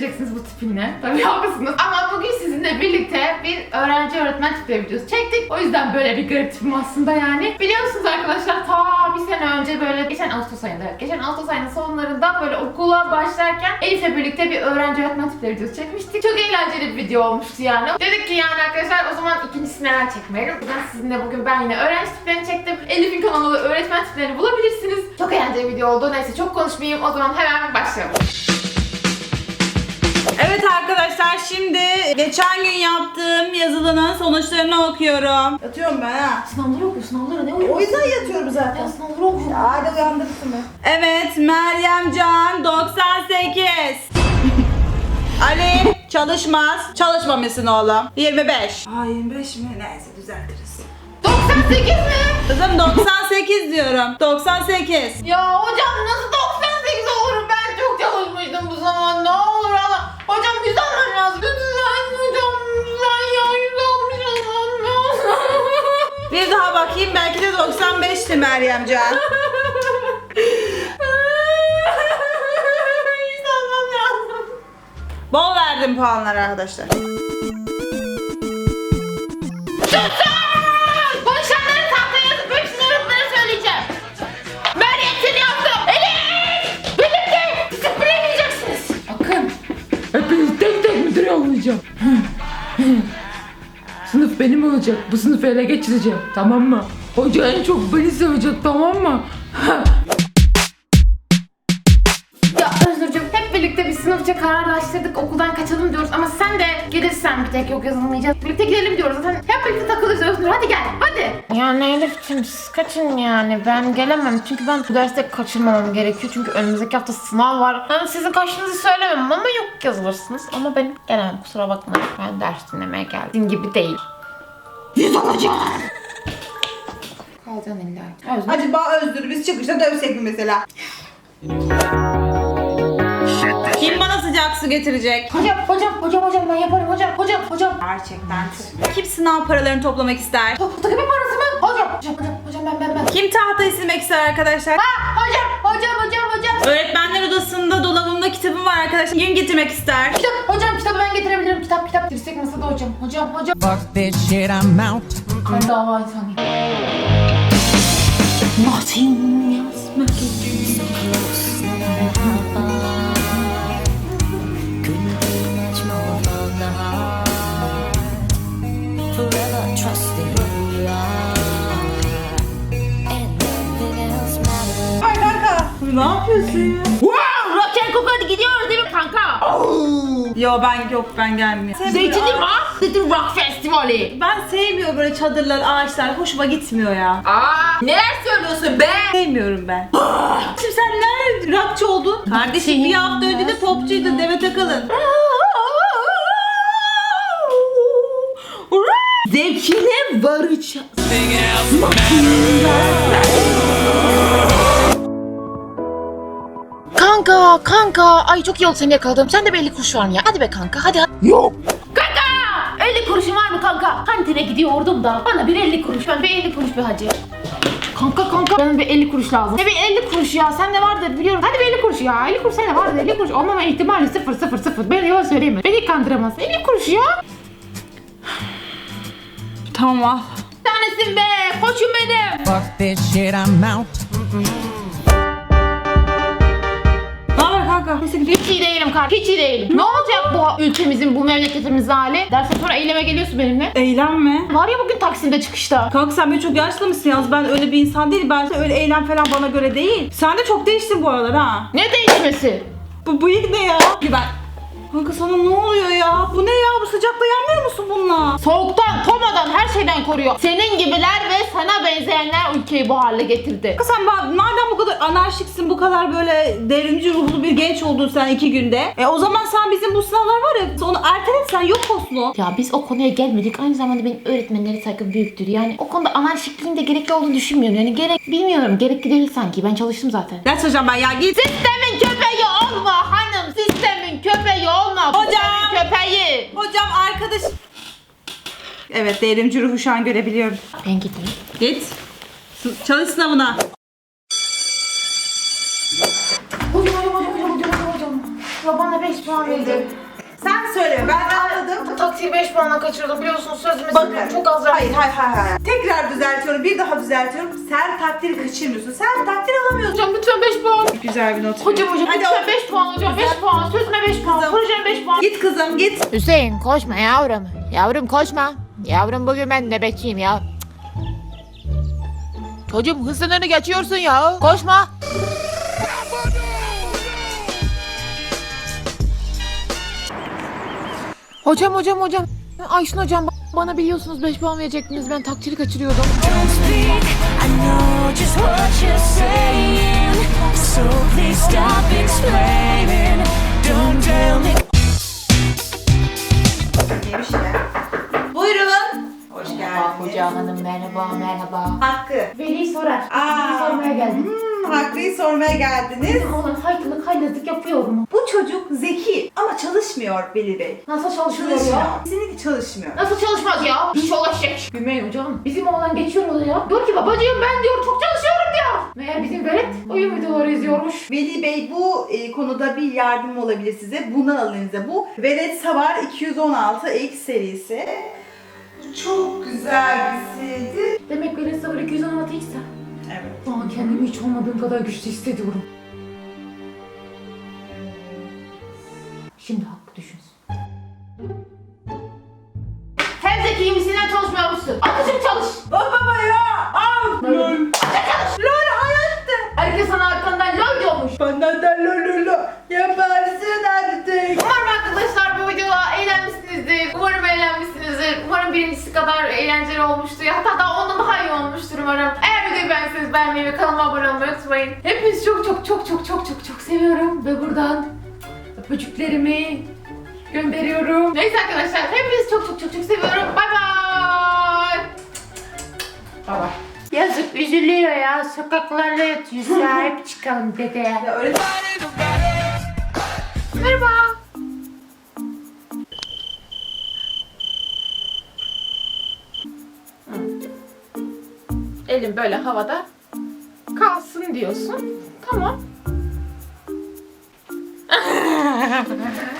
diyeceksiniz bu tipinle. Tabii haklısınız. Ama bugün sizinle birlikte bir öğrenci öğretmen tipleri videosu çektik. O yüzden böyle bir garip tipim aslında yani. Biliyorsunuz arkadaşlar ta bir sene önce böyle geçen Ağustos ayında evet, geçen Ağustos ayının sonlarında böyle okula başlarken Elif'le birlikte bir öğrenci öğretmen tipleri videosu çekmiştik. Çok eğlenceli bir video olmuştu yani. Dedik ki yani arkadaşlar o zaman ikincisini neden çekmeyelim. O yüzden sizinle bugün ben yine öğrenci tiplerini çektim. Elif'in kanalında da öğretmen tiplerini bulabilirsiniz. Çok eğlenceli bir video oldu. Neyse çok konuşmayayım. O zaman hemen başlayalım. Evet arkadaşlar şimdi geçen gün yaptığım yazılının sonuçlarını okuyorum. Yatıyorum ben ha. Sınavları okuyor, sınavları ne O okuyor? yüzden yatıyorum Ya zaten. sınavları okuyor. Hadi uyandırırsın beni. Evet Meryem Can 98. Ali çalışmaz. Çalışmamışsın oğlum. 25. Aa 25 mi? Neyse düzeltiriz. 98 mi? Kızım 98 diyorum. 98. Ya hocam nasıl bakayım belki de 95'ti Meryem Can. yüz almam lazım. Bol verdim puanları arkadaşlar. Konuşanları olacak. Bu sınıfı ele geçireceğim. Tamam mı? Hoca en çok beni sevecek tamam mı? Ya Özgürcüğüm hep birlikte bir sınıfça kararlaştırdık okuldan kaçalım diyoruz ama sen de gelirsen bir tek yok yazılmayacağız. Birlikte gidelim diyoruz zaten hep birlikte takılırız Özgür hadi gel hadi. Yani Elif'ciğim siz kaçın yani ben gelemem çünkü ben bu derste kaçırmamam gerekiyor çünkü önümüzdeki hafta sınav var. Ben sizin kaçtığınızı söylemem ama yok yazılırsınız ama ben gelemem kusura bakmayın ben ders dinlemeye geldiğim gibi değil. Yüz alacağım. Kalacaksın illa. Özgür. Acaba Özgür biz çıkışta dövsek mi mesela? Kim bana sıcak su getirecek? Hocam hocam hocam hocam ben yaparım hocam hocam hocam. Gerçekten. Kim sınav paralarını toplamak ister? Takım parası mı? Hocam hocam hocam hocam ben ben ben. Kim tahtayı silmek ister arkadaşlar? Ha, hocam, hocam, hocam, hocam. Öğretmenler odasında dolabımda kitabım var arkadaşlar. Kim getirmek ister? Kitap, kitabı ben getirebilirim. Kitap, kitap. Dirsek masada hocam. Hocam, hocam. Fuck this shit, I'm out. Ben dava insanıyım. Nothing else matters. Ay kanka. Ne yapıyorsun ya? Wow, rock and cook hadi gidiyoruz değil mi kanka? Yo ben yok ben gelmiyorum. Zeytinli Rock City Rock Festivali. Ben sevmiyorum böyle çadırlar, ağaçlar. Hoşuma gitmiyor ya. Aa, neler söylüyorsun be? Sevmiyorum ben. Şimdi sen nerede rockçı oldun? Kardeşim bir hafta önce de popçuydun Demet Akalın. Zevkine varacağız. Kanka, kanka. Ay çok iyi oldu seni yakaladım. Sen de belli kuruş var mı ya? Hadi be kanka, hadi. hadi. Yok. Kanka! 50 kuruşun var mı kanka? Kantine gidiyordum da. Bana bir 50 kuruş. Ben bir 50 kuruş bir hacı. Kanka kanka bana bir 50 kuruş lazım. Ne bir 50 kuruş ya sen de vardır biliyorum. Hadi bir 50 kuruş ya. 50 kuruş sende vardır 50 kuruş. Olmama ihtimali 0 0 0. Ben yalan söyleyeyim mi? Beni kandıramaz. 50 kuruş ya. Tamam al. Tanesin be. Koçum benim. Fuck this shit, I'm out. Kanka? Gidiyor. Hiç iyi değilim kanka. Hiç iyi değilim. Ne olacak bu ülkemizin, bu memleketimizin hali? Dersen sonra eyleme geliyorsun benimle. Eğlenme. Var ya bugün Taksim'de çıkışta. Kanka sen beni çok yaşlamışsın yalnız ben öyle bir insan değilim. Ben öyle eylem falan bana göre değil. Sen de çok değiştin bu aralar ha. Ne değişmesi? Bu bıyık ne ya? Ben... Kanka sana ne oluyor ya? Bu ne ya? Bu sıcakta yanmıyor musun bununla? Soğuktan, tomadan, her şeyden koruyor. Senin gibiler ve sana benzeyenler ülkeyi bu hale getirdi. Kanka sen ba- madem bu kadar anarşiksin, bu kadar böyle devrimci ruhlu bir genç oldun sen iki günde. E o zaman sen bizim bu sınavlar var ya onu erteletsen yok olsun o. Ya biz o konuya gelmedik. Aynı zamanda benim öğretmenlere saygım büyüktür. Yani o konuda anarşikliğin de gerekli olduğunu düşünmüyorum. Yani gerek bilmiyorum. Gerekli değil sanki. Ben çalıştım zaten. Ders hocam ben ya git. Sistemin Evet devrimci ruhu şu an görebiliyorum. Ben gideyim. Git. Çalış sınavına. Hocam hocam hocam hocam hocam hocam. ya bana 5 puan verildi. Sen söyle ben anladım. Taktiği 5 puanla kaçırdım biliyorsunuz sözümü Bakın. çok az Hayır hayır hayır. hayır. Tekrar düzeltiyorum. Bir daha düzeltiyorum. Sen takdiri kaçırmıyorsun. Sen takdir alamıyorsun. Hocam lütfen 5 puan. Güzel bir not. Hocam hocam Hadi lütfen o- 5 puan hocam 5 Güzel. puan. Sözüme 5 puan. Kızım. Projeme 5 puan. Git kızım git. Hüseyin koşma yavrum. Yavrum koşma. Yavrum bugün ben nöbetçiyim ya. Çocuğum hız sınırını geçiyorsun ya. Koşma. Hocam hocam hocam. Ayşin hocam bana biliyorsunuz 5 puan verecektiniz. Ben takdiri kaçırıyordum. So please stop explaining. Merhaba merhaba. Hakkı. Veli sorar. Aa. Veli sormaya geldim. Hmm, Hakkı'yı sormaya geldiniz. Bizim oğlan haykılık haylazlık yapıyor mu? Bu çocuk zeki ama çalışmıyor Veli Bey. Nasıl çalışmıyor Çalışmıyor. ya? Kesinlikle çalışmıyor. Nasıl çalışmaz ya? Hiç ulaşacak. Gülmeyin hocam. Bizim oğlan geçiyor oraya. Diyor ki babacığım ben diyor çok çalışıyorum diyor. Meğer bizim velet oyun videoları izliyormuş. Veli Bey bu e, konuda bir yardım olabilir size. Bundan alın elinize. Bu Velet Savar 216 X serisi. Bu çok güzel bir CD. Demek velet sabır 216 ise. Evet. An kendimi hiç olmadığım kadar güçlü hissediyorum. Şimdi hakkı olmuştur. Hatta daha ondan daha iyi olmuştur umarım. Eğer videoyu beğendiyseniz beğenmeyi ve kanalıma abone olmayı unutmayın. Hepinizi çok çok çok çok çok çok çok seviyorum. Ve buradan öpücüklerimi gönderiyorum. Neyse arkadaşlar hepinizi çok çok çok çok seviyorum. Bay bay. Bay bay. Yazık üzülüyor ya. Sokaklarda yatıyor. Sahip çıkalım dede. Ya öyle Merhaba. Elim böyle havada kalsın diyorsun. Tamam.